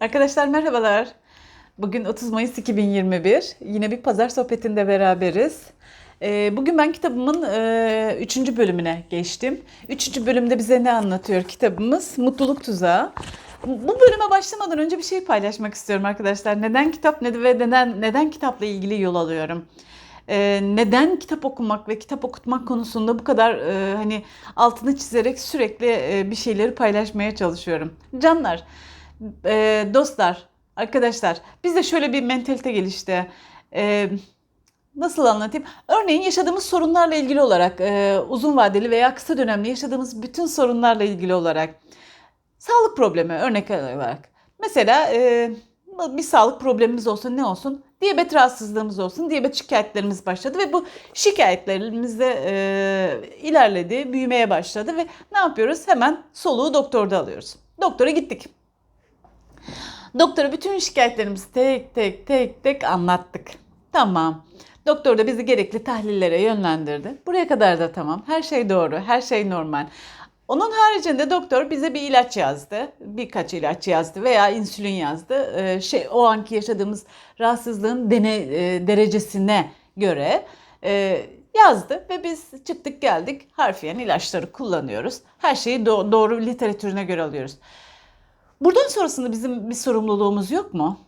Arkadaşlar merhabalar. Bugün 30 Mayıs 2021. Yine bir pazar sohbetinde beraberiz. Ee, Bugün ben kitabımın 3. bölümüne geçtim. 3. bölümde bize ne anlatıyor kitabımız? Mutluluk Tuzağı. Bu bölüme başlamadan önce bir şey paylaşmak istiyorum arkadaşlar. Neden kitap ve neden neden kitapla ilgili yol alıyorum? Ee, neden kitap okumak ve kitap okutmak konusunda bu kadar e, hani altını çizerek sürekli e, bir şeyleri paylaşmaya çalışıyorum. Canlar, e, dostlar, arkadaşlar bizde şöyle bir mentalite gelişti. E, nasıl anlatayım? Örneğin yaşadığımız sorunlarla ilgili olarak e, uzun vadeli veya kısa dönemli yaşadığımız bütün sorunlarla ilgili olarak sağlık problemi örnek olarak. Mesela e, bir sağlık problemimiz olsun ne olsun? Diyabet rahatsızlığımız olsun. Diyabet şikayetlerimiz başladı ve bu şikayetlerimiz de e, ilerledi, büyümeye başladı ve ne yapıyoruz? Hemen soluğu doktorda alıyoruz. Doktora gittik. Doktora bütün şikayetlerimizi tek tek tek tek anlattık. Tamam. Doktor da bizi gerekli tahlillere yönlendirdi. Buraya kadar da tamam. Her şey doğru, her şey normal. Onun haricinde doktor bize bir ilaç yazdı. Birkaç ilaç yazdı veya insülin yazdı. Ee, şey o anki yaşadığımız rahatsızlığın dene, e, derecesine göre e, yazdı ve biz çıktık geldik. Harfiyen ilaçları kullanıyoruz. Her şeyi do- doğru literatürüne göre alıyoruz. Buradan sonrasında bizim bir sorumluluğumuz yok mu?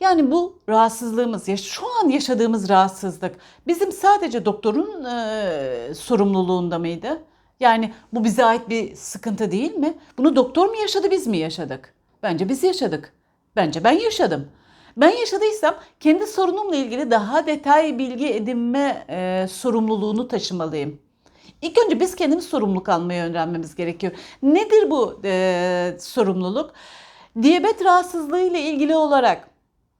Yani bu rahatsızlığımız, ya şu an yaşadığımız rahatsızlık bizim sadece doktorun e, sorumluluğunda mıydı? Yani bu bize ait bir sıkıntı değil mi? Bunu doktor mu yaşadı, biz mi yaşadık? Bence biz yaşadık. Bence ben yaşadım. Ben yaşadıysam kendi sorunumla ilgili daha detay bilgi edinme e, sorumluluğunu taşımalıyım. İlk önce biz kendimiz sorumluluk almayı öğrenmemiz gerekiyor. Nedir bu e, sorumluluk? Diyabet rahatsızlığı ile ilgili olarak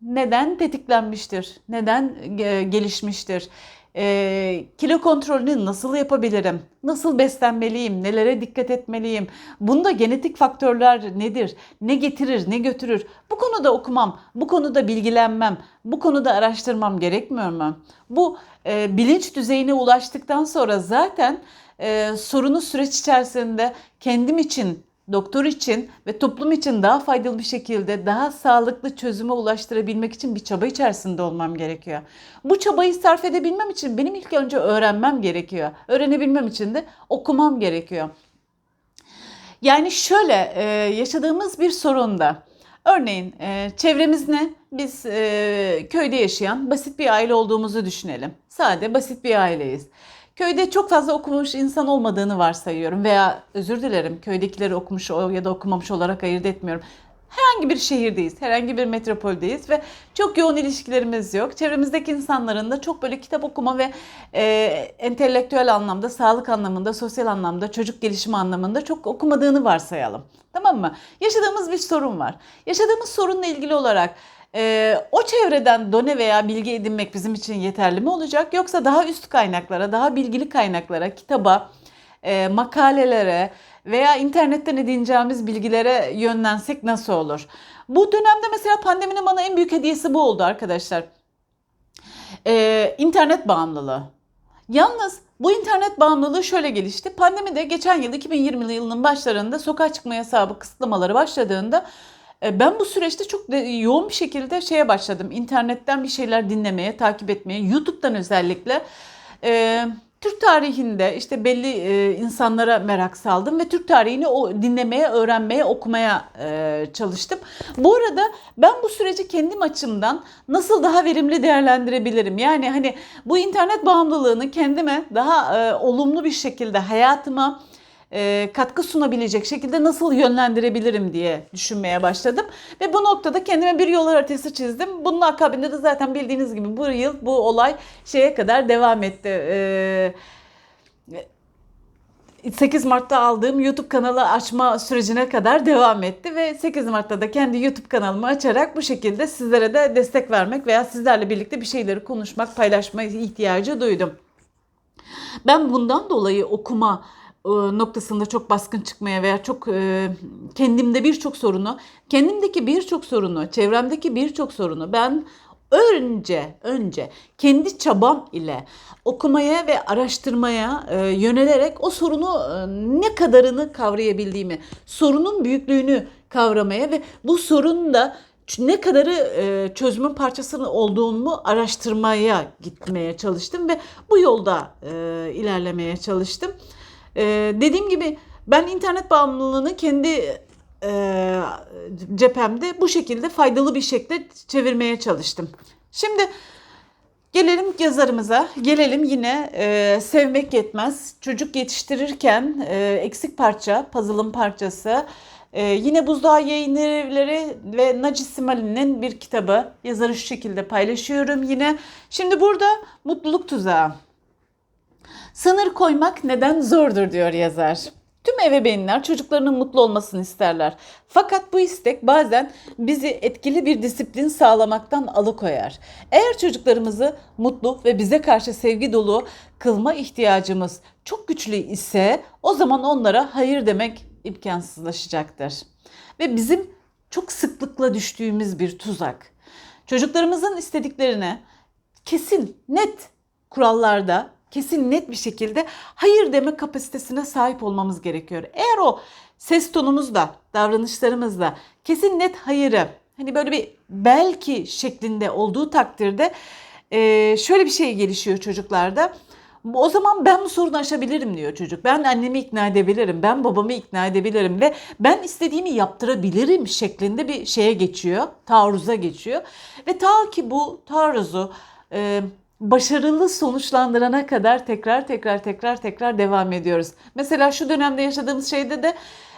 neden tetiklenmiştir? Neden e, gelişmiştir? E, kilo kontrolünü nasıl yapabilirim? Nasıl beslenmeliyim? Nelere dikkat etmeliyim? Bunda genetik faktörler nedir? Ne getirir, ne götürür? Bu konuda okumam, bu konuda bilgilenmem, bu konuda araştırmam gerekmiyor mu? Bu e, bilinç düzeyine ulaştıktan sonra zaten e, sorunu süreç içerisinde kendim için doktor için ve toplum için daha faydalı bir şekilde daha sağlıklı çözüme ulaştırabilmek için bir çaba içerisinde olmam gerekiyor. Bu çabayı sarf edebilmem için benim ilk önce öğrenmem gerekiyor. Öğrenebilmem için de okumam gerekiyor. Yani şöyle e, yaşadığımız bir sorunda örneğin e, çevremiz ne? Biz e, köyde yaşayan basit bir aile olduğumuzu düşünelim. Sade basit bir aileyiz. Köyde çok fazla okumuş insan olmadığını varsayıyorum veya özür dilerim köydekileri okumuş ya da okumamış olarak ayırt etmiyorum. Herhangi bir şehirdeyiz, herhangi bir metropoldeyiz ve çok yoğun ilişkilerimiz yok. Çevremizdeki insanların da çok böyle kitap okuma ve e, entelektüel anlamda, sağlık anlamında, sosyal anlamda, çocuk gelişimi anlamında çok okumadığını varsayalım. Tamam mı? Yaşadığımız bir sorun var. Yaşadığımız sorunla ilgili olarak ee, o çevreden done veya bilgi edinmek bizim için yeterli mi olacak? Yoksa daha üst kaynaklara, daha bilgili kaynaklara, kitaba, e, makalelere veya internetten edineceğimiz bilgilere yönlensek nasıl olur? Bu dönemde mesela pandeminin bana en büyük hediyesi bu oldu arkadaşlar. Ee, internet bağımlılığı. Yalnız bu internet bağımlılığı şöyle gelişti. Pandemide geçen yıl 2020 yılının başlarında sokağa çıkma yasağı kısıtlamaları başladığında ben bu süreçte çok yoğun bir şekilde şeye başladım. İnternetten bir şeyler dinlemeye, takip etmeye, YouTube'dan özellikle. E, Türk tarihinde işte belli e, insanlara merak saldım ve Türk tarihini o dinlemeye, öğrenmeye, okumaya e, çalıştım. Bu arada ben bu süreci kendim açımdan nasıl daha verimli değerlendirebilirim? Yani hani bu internet bağımlılığını kendime daha e, olumlu bir şekilde hayatıma e, katkı sunabilecek şekilde nasıl yönlendirebilirim diye düşünmeye başladım. Ve bu noktada kendime bir yol haritası çizdim. Bunun akabinde de zaten bildiğiniz gibi bu yıl bu olay şeye kadar devam etti. E, 8 Mart'ta aldığım YouTube kanalı açma sürecine kadar devam etti ve 8 Mart'ta da kendi YouTube kanalımı açarak bu şekilde sizlere de destek vermek veya sizlerle birlikte bir şeyleri konuşmak, paylaşma ihtiyacı duydum. Ben bundan dolayı okuma e, noktasında çok baskın çıkmaya veya çok e, kendimde birçok sorunu, kendimdeki birçok sorunu, çevremdeki birçok sorunu ben önce önce kendi çabam ile okumaya ve araştırmaya e, yönelerek o sorunu e, ne kadarını kavrayabildiğimi, sorunun büyüklüğünü kavramaya ve bu sorunun da ne kadarı e, çözümün parçası olduğumu araştırmaya gitmeye çalıştım ve bu yolda e, ilerlemeye çalıştım. E, dediğim gibi ben internet bağımlılığını kendi e, cephemde bu şekilde faydalı bir şekilde çevirmeye çalıştım. Şimdi gelelim yazarımıza. Gelelim yine e, sevmek yetmez. Çocuk yetiştirirken e, eksik parça, puzzle'ın parçası. E, yine Buzdağı Yayın ve Naci Simali'nin bir kitabı. Yazarı şu şekilde paylaşıyorum yine. Şimdi burada mutluluk tuzağı. Sınır koymak neden zordur diyor yazar. Tüm ebeveynler çocuklarının mutlu olmasını isterler. Fakat bu istek bazen bizi etkili bir disiplin sağlamaktan alıkoyar. Eğer çocuklarımızı mutlu ve bize karşı sevgi dolu kılma ihtiyacımız çok güçlü ise o zaman onlara hayır demek imkansızlaşacaktır. Ve bizim çok sıklıkla düştüğümüz bir tuzak. Çocuklarımızın istediklerine kesin, net kurallarda kesin net bir şekilde hayır deme kapasitesine sahip olmamız gerekiyor. Eğer o ses tonumuzla, davranışlarımızla kesin net hayırı hani böyle bir belki şeklinde olduğu takdirde eee, şöyle bir şey gelişiyor çocuklarda. O zaman ben bu sorunu aşabilirim diyor çocuk. Ben annemi ikna edebilirim, ben babamı ikna edebilirim ve ben istediğimi yaptırabilirim şeklinde bir şeye geçiyor, taarruza geçiyor. Ve ta ki bu taarruzu e, başarılı sonuçlandırana kadar tekrar tekrar tekrar tekrar devam ediyoruz. Mesela şu dönemde yaşadığımız şeyde de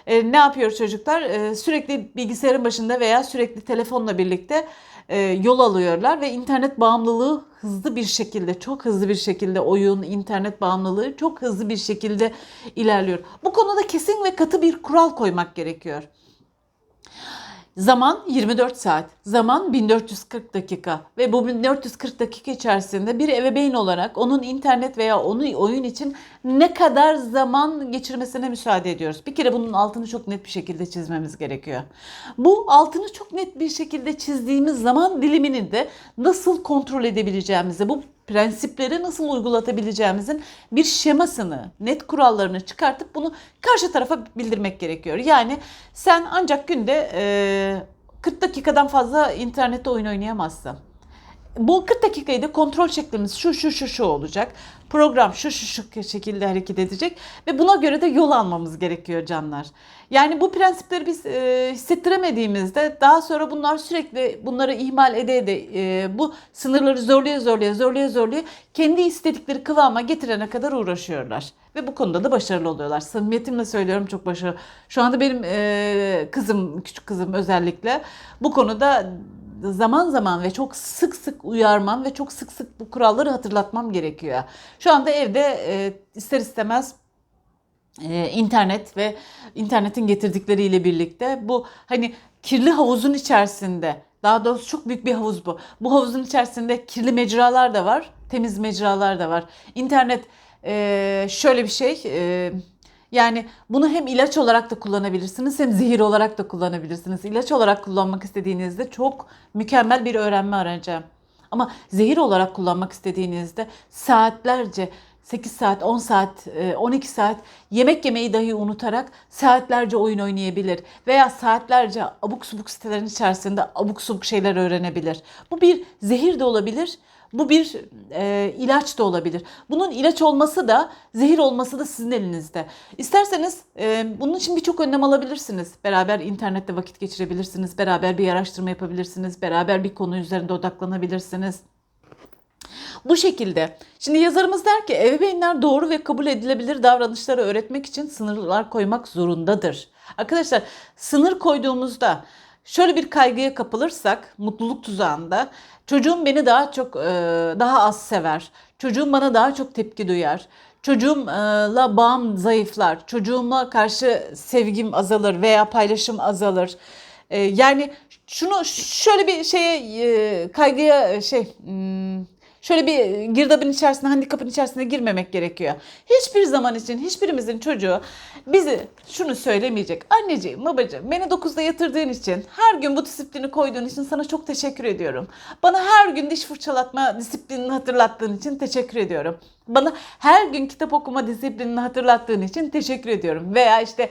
e, ne yapıyor çocuklar? E, sürekli bilgisayarın başında veya sürekli telefonla birlikte e, yol alıyorlar ve internet bağımlılığı hızlı bir şekilde, çok hızlı bir şekilde oyun, internet bağımlılığı çok hızlı bir şekilde ilerliyor. Bu konuda kesin ve katı bir kural koymak gerekiyor. Zaman 24 saat, zaman 1440 dakika ve bu 1440 dakika içerisinde bir ebeveyn olarak onun internet veya onu oyun için ne kadar zaman geçirmesine müsaade ediyoruz. Bir kere bunun altını çok net bir şekilde çizmemiz gerekiyor. Bu altını çok net bir şekilde çizdiğimiz zaman dilimini de nasıl kontrol edebileceğimizi, bu prensipleri nasıl uygulatabileceğimizin bir şemasını, net kurallarını çıkartıp bunu karşı tarafa bildirmek gerekiyor. Yani sen ancak günde e, 40 dakikadan fazla internette oyun oynayamazsın. Bu 40 dakikayı da kontrol şeklimiz şu şu şu şu olacak. Program şu şu şu şekilde hareket edecek ve buna göre de yol almamız gerekiyor canlar. Yani bu prensipleri biz e, hissettiremediğimizde daha sonra bunlar sürekli bunları ihmal ede ede e, bu sınırları zorluya zorluya zorluya zorluya kendi istedikleri kıvama getirene kadar uğraşıyorlar. Ve bu konuda da başarılı oluyorlar. Samimiyetimle söylüyorum çok başarılı. Şu anda benim e, kızım, küçük kızım özellikle bu konuda zaman zaman ve çok sık sık uyarmam ve çok sık sık bu kuralları hatırlatmam gerekiyor. Şu anda evde e, ister istemez e, internet ve internetin getirdikleriyle birlikte bu hani kirli havuzun içerisinde daha doğrusu çok büyük bir havuz bu. Bu havuzun içerisinde kirli mecralar da var, temiz mecralar da var. İnternet e, şöyle bir şey. e, yani bunu hem ilaç olarak da kullanabilirsiniz hem zehir olarak da kullanabilirsiniz. İlaç olarak kullanmak istediğinizde çok mükemmel bir öğrenme aracı. Ama zehir olarak kullanmak istediğinizde saatlerce 8 saat, 10 saat, e, 12 saat yemek yemeyi dahi unutarak saatlerce oyun oynayabilir veya saatlerce abuk subuk sitelerin içerisinde abuk subuk şeyler öğrenebilir. Bu bir zehir de olabilir. Bu bir e, ilaç da olabilir. Bunun ilaç olması da zehir olması da sizin elinizde. İsterseniz e, bunun için birçok önlem alabilirsiniz. Beraber internette vakit geçirebilirsiniz. Beraber bir araştırma yapabilirsiniz. Beraber bir konu üzerinde odaklanabilirsiniz. Bu şekilde. Şimdi yazarımız der ki ebeveynler doğru ve kabul edilebilir davranışları öğretmek için sınırlar koymak zorundadır. Arkadaşlar sınır koyduğumuzda şöyle bir kaygıya kapılırsak mutluluk tuzağında çocuğum beni daha çok e, daha az sever. Çocuğum bana daha çok tepki duyar. Çocuğumla bağım zayıflar. Çocuğuma karşı sevgim azalır veya paylaşım azalır. E, yani şunu şöyle bir şeye e, kaygıya şey hmm, şöyle bir girdabın içerisine, handikapın içerisine girmemek gerekiyor. Hiçbir zaman için hiçbirimizin çocuğu bizi şunu söylemeyecek. Anneciğim, babacığım beni 9'da yatırdığın için, her gün bu disiplini koyduğun için sana çok teşekkür ediyorum. Bana her gün diş fırçalatma disiplinini hatırlattığın için teşekkür ediyorum. Bana her gün kitap okuma disiplinini hatırlattığın için teşekkür ediyorum. Veya işte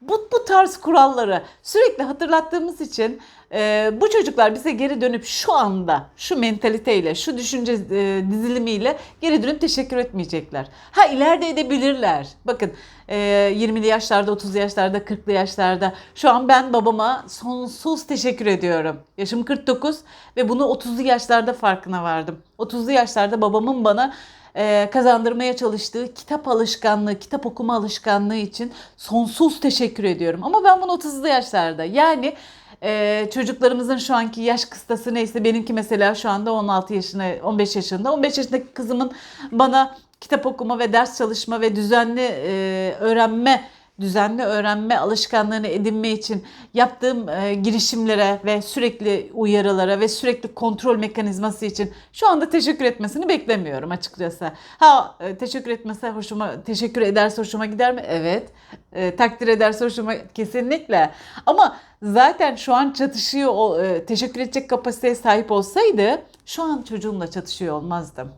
Bu, bu tarz kuralları sürekli hatırlattığımız için e, bu çocuklar bize geri dönüp şu anda şu mentaliteyle, şu düşünce e, dizilimiyle geri dönüp teşekkür etmeyecekler. Ha ileride edebilirler. Bakın e, 20'li yaşlarda, 30'lu yaşlarda, 40'lı yaşlarda şu an ben babama sonsuz teşekkür ediyorum. Yaşım 49 ve bunu 30'lu yaşlarda farkına vardım. 30'lu yaşlarda babamın bana e, kazandırmaya çalıştığı kitap alışkanlığı, kitap okuma alışkanlığı için sonsuz teşekkür ediyorum. Ama ben bunu 30'lu yaşlarda yani e, çocuklarımızın şu anki yaş kıstası neyse benimki mesela şu anda 16 yaşına 15 yaşında. 15 yaşındaki kızımın bana kitap okuma ve ders çalışma ve düzenli e, öğrenme düzenli öğrenme alışkanlığını edinme için yaptığım e, girişimlere ve sürekli uyarılara ve sürekli kontrol mekanizması için şu anda teşekkür etmesini beklemiyorum açıkçası. Ha e, teşekkür etmese hoşuma, teşekkür ederse hoşuma gider mi? Evet. E, takdir ederse hoşuma kesinlikle. Ama zaten şu an çatışıyor, e, teşekkür edecek kapasiteye sahip olsaydı şu an çocuğumla çatışıyor olmazdım.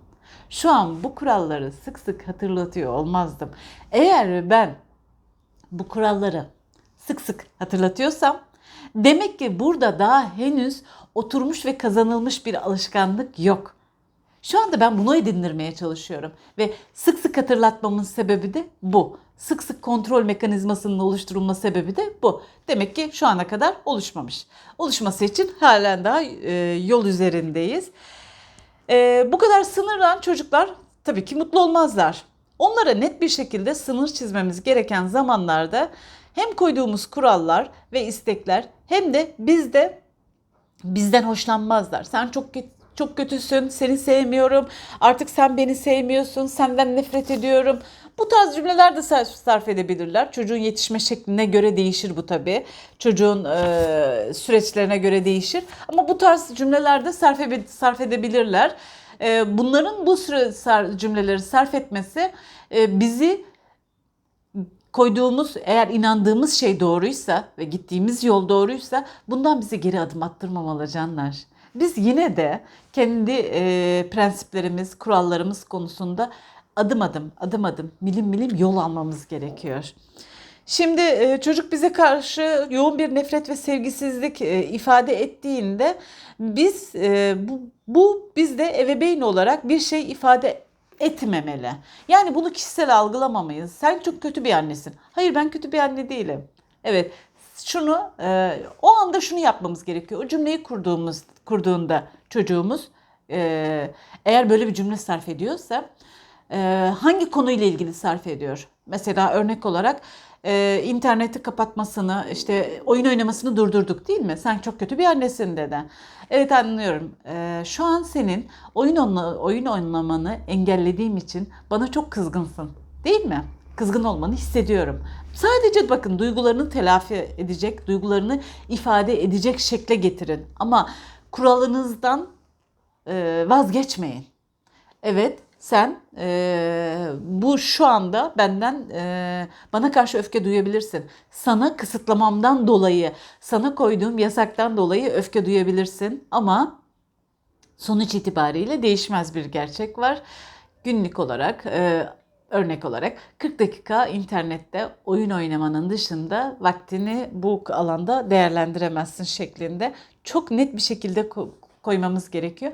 Şu an bu kuralları sık sık hatırlatıyor olmazdım. Eğer ben bu kuralları sık sık hatırlatıyorsam demek ki burada daha henüz oturmuş ve kazanılmış bir alışkanlık yok. Şu anda ben bunu edindirmeye çalışıyorum ve sık sık hatırlatmamın sebebi de bu. Sık sık kontrol mekanizmasının oluşturulma sebebi de bu. Demek ki şu ana kadar oluşmamış. Oluşması için halen daha e, yol üzerindeyiz. E, bu kadar sınırlan çocuklar tabii ki mutlu olmazlar. Onlara net bir şekilde sınır çizmemiz gereken zamanlarda hem koyduğumuz kurallar ve istekler hem de biz de bizden hoşlanmazlar. Sen çok çok kötüsün, seni sevmiyorum, artık sen beni sevmiyorsun, senden nefret ediyorum. Bu tarz cümleler de sarf edebilirler. Çocuğun yetişme şekline göre değişir bu tabii. Çocuğun e, süreçlerine göre değişir. Ama bu tarz cümleler de sarf, sarf edebilirler. E, bunların bu süre cümleleri sarf etmesi e, bizi koyduğumuz eğer inandığımız şey doğruysa ve gittiğimiz yol doğruysa bundan bize geri adım attırmamalı canlar. Biz yine de kendi e, prensiplerimiz, kurallarımız konusunda adım adım, adım adım, milim milim yol almamız gerekiyor. Şimdi e, çocuk bize karşı yoğun bir nefret ve sevgisizlik e, ifade ettiğinde biz e, bu, bu bizde ebeveyn olarak bir şey ifade etmemeli. Yani bunu kişisel algılamamayız. Sen çok kötü bir annesin. Hayır ben kötü bir anne değilim. Evet şunu o anda şunu yapmamız gerekiyor. O cümleyi kurduğumuz kurduğunda çocuğumuz eğer böyle bir cümle sarf ediyorsa hangi konuyla ilgili sarf ediyor? Mesela örnek olarak e, interneti kapatmasını, işte oyun oynamasını durdurduk değil mi? Sen çok kötü bir annesin dedi. Evet anlıyorum. E, şu an senin oyun oyun oynamanı engellediğim için bana çok kızgınsın. Değil mi? Kızgın olmanı hissediyorum. Sadece bakın duygularını telafi edecek, duygularını ifade edecek şekle getirin. Ama kuralınızdan e, vazgeçmeyin. Evet, sen e, bu şu anda benden e, bana karşı öfke duyabilirsin. Sana kısıtlamamdan dolayı, sana koyduğum yasaktan dolayı öfke duyabilirsin ama sonuç itibariyle değişmez bir gerçek var. Günlük olarak e, örnek olarak 40 dakika internette oyun oynamanın dışında vaktini bu alanda değerlendiremezsin şeklinde çok net bir şekilde koymamız gerekiyor.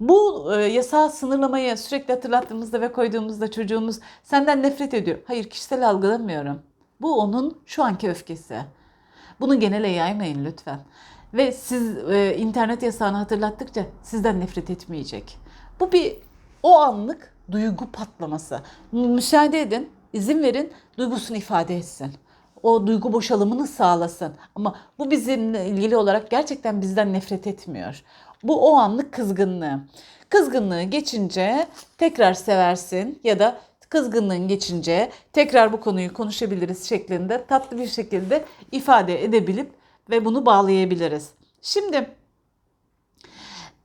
Bu e, yasağı sınırlamayı sürekli hatırlattığımızda ve koyduğumuzda çocuğumuz senden nefret ediyor. Hayır kişisel algılamıyorum. Bu onun şu anki öfkesi. Bunu genele yaymayın lütfen. Ve siz e, internet yasağını hatırlattıkça sizden nefret etmeyecek. Bu bir o anlık duygu patlaması. Müsaade edin, izin verin, duygusunu ifade etsin o duygu boşalımını sağlasın. Ama bu bizimle ilgili olarak gerçekten bizden nefret etmiyor. Bu o anlık kızgınlığı. Kızgınlığı geçince tekrar seversin ya da kızgınlığın geçince tekrar bu konuyu konuşabiliriz şeklinde tatlı bir şekilde ifade edebilip ve bunu bağlayabiliriz. Şimdi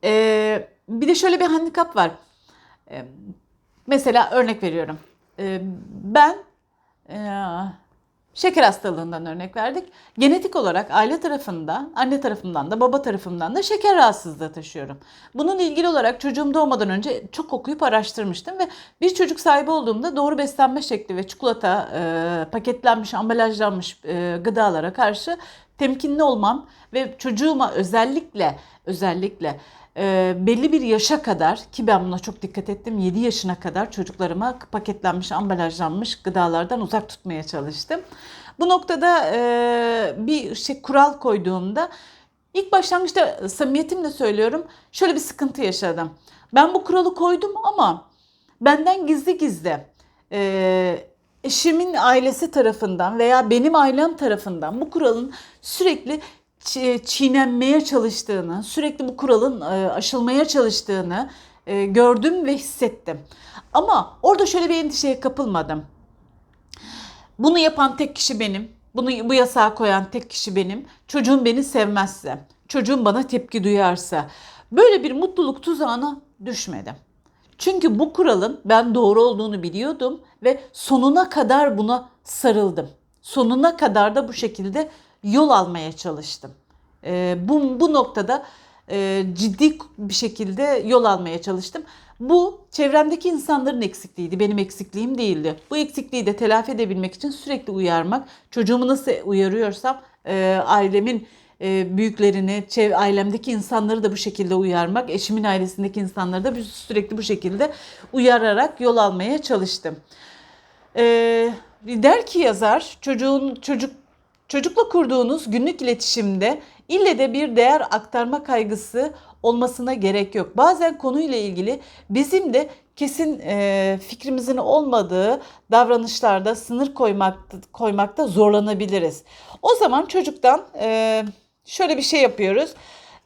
e, bir de şöyle bir handikap var. E, mesela örnek veriyorum. E, ben e, Şeker hastalığından örnek verdik. Genetik olarak aile tarafında, anne tarafından da baba tarafından da şeker rahatsızlığı taşıyorum. Bununla ilgili olarak çocuğum doğmadan önce çok okuyup araştırmıştım ve bir çocuk sahibi olduğumda doğru beslenme şekli ve çikolata, e, paketlenmiş, ambalajlanmış e, gıdalara karşı temkinli olmam ve çocuğuma özellikle özellikle e, belli bir yaşa kadar ki ben buna çok dikkat ettim 7 yaşına kadar çocuklarıma paketlenmiş ambalajlanmış gıdalardan uzak tutmaya çalıştım. Bu noktada e, bir şey kural koyduğumda ilk başlangıçta samimiyetimle söylüyorum şöyle bir sıkıntı yaşadım. Ben bu kuralı koydum ama benden gizli gizli e, eşimin ailesi tarafından veya benim ailem tarafından bu kuralın sürekli çiğnenmeye çalıştığını, sürekli bu kuralın e, aşılmaya çalıştığını e, gördüm ve hissettim. Ama orada şöyle bir endişeye kapılmadım. Bunu yapan tek kişi benim. Bunu bu yasağı koyan tek kişi benim. Çocuğum beni sevmezse, çocuğum bana tepki duyarsa böyle bir mutluluk tuzağına düşmedim. Çünkü bu kuralın ben doğru olduğunu biliyordum ve sonuna kadar buna sarıldım. Sonuna kadar da bu şekilde yol almaya çalıştım. Ee, bu, bu noktada e, ciddi bir şekilde yol almaya çalıştım. Bu çevremdeki insanların eksikliğiydi, benim eksikliğim değildi. Bu eksikliği de telafi edebilmek için sürekli uyarmak, çocuğumu nasıl uyarıyorsam e, ailemin e, büyüklerini, çev- ailemdeki insanları da bu şekilde uyarmak, eşimin ailesindeki insanları da sürekli bu şekilde uyararak yol almaya çalıştım. Ee, der ki yazar çocuğun çocuk çocukla kurduğunuz günlük iletişimde ille de bir değer aktarma kaygısı olmasına gerek yok. Bazen konuyla ilgili bizim de kesin e, fikrimizin olmadığı davranışlarda sınır koymak, koymakta zorlanabiliriz. O zaman çocuktan e, şöyle bir şey yapıyoruz.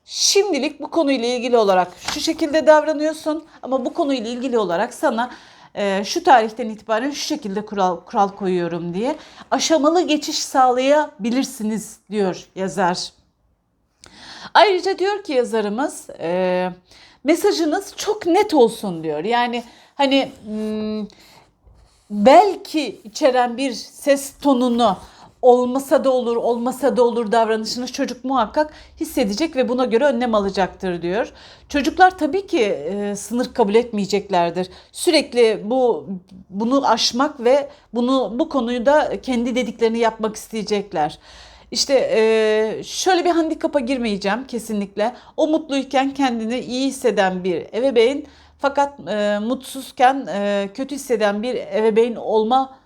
Şimdilik bu konuyla ilgili olarak şu şekilde davranıyorsun ama bu konuyla ilgili olarak sana şu tarihten itibaren şu şekilde kural kural koyuyorum diye aşamalı geçiş sağlayabilirsiniz diyor yazar. Ayrıca diyor ki yazarımız e, mesajınız çok net olsun diyor. Yani hani hmm, belki içeren bir ses tonunu olmasa da olur, olmasa da olur davranışını çocuk muhakkak hissedecek ve buna göre önlem alacaktır diyor. Çocuklar tabii ki e, sınır kabul etmeyeceklerdir. Sürekli bu bunu aşmak ve bunu bu konuyu da kendi dediklerini yapmak isteyecekler. İşte e, şöyle bir handikapa girmeyeceğim kesinlikle. O mutluyken kendini iyi hisseden bir ebeveyn fakat e, mutsuzken e, kötü hisseden bir ebeveyn olma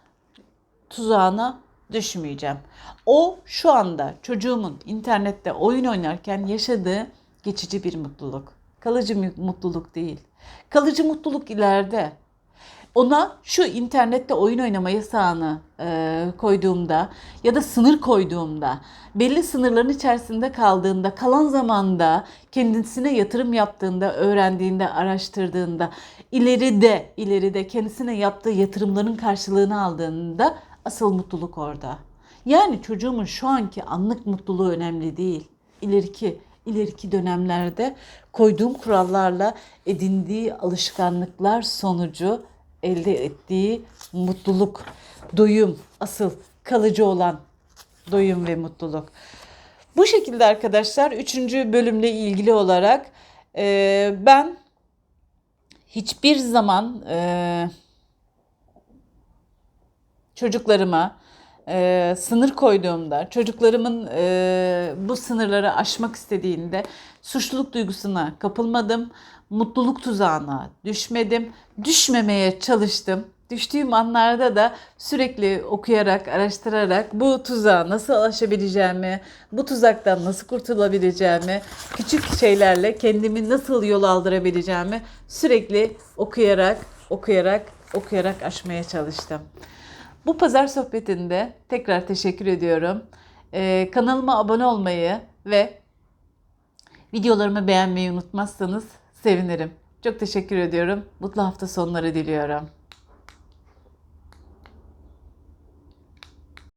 tuzağına düşmeyeceğim. O şu anda çocuğumun internette oyun oynarken yaşadığı geçici bir mutluluk. Kalıcı mutluluk değil. Kalıcı mutluluk ileride. Ona şu internette oyun oynama yasağını e, koyduğumda ya da sınır koyduğumda, belli sınırların içerisinde kaldığında, kalan zamanda kendisine yatırım yaptığında, öğrendiğinde, araştırdığında, ileride, ileride kendisine yaptığı yatırımların karşılığını aldığında asıl mutluluk orada. Yani çocuğumun şu anki anlık mutluluğu önemli değil. İleriki ileriki dönemlerde koyduğum kurallarla edindiği alışkanlıklar sonucu elde ettiği mutluluk, doyum, asıl kalıcı olan doyum ve mutluluk. Bu şekilde arkadaşlar üçüncü bölümle ilgili olarak e, ben hiçbir zaman e, çocuklarıma e, sınır koyduğumda, çocuklarımın e, bu sınırları aşmak istediğinde suçluluk duygusuna kapılmadım, mutluluk tuzağına düşmedim, düşmemeye çalıştım. Düştüğüm anlarda da sürekli okuyarak, araştırarak bu tuzağa nasıl aşabileceğimi, bu tuzaktan nasıl kurtulabileceğimi, küçük şeylerle kendimi nasıl yol aldırabileceğimi sürekli okuyarak, okuyarak, okuyarak aşmaya çalıştım. Bu pazar sohbetinde tekrar teşekkür ediyorum. Ee, kanalıma abone olmayı ve videolarımı beğenmeyi unutmazsanız sevinirim. Çok teşekkür ediyorum. Mutlu hafta sonları diliyorum.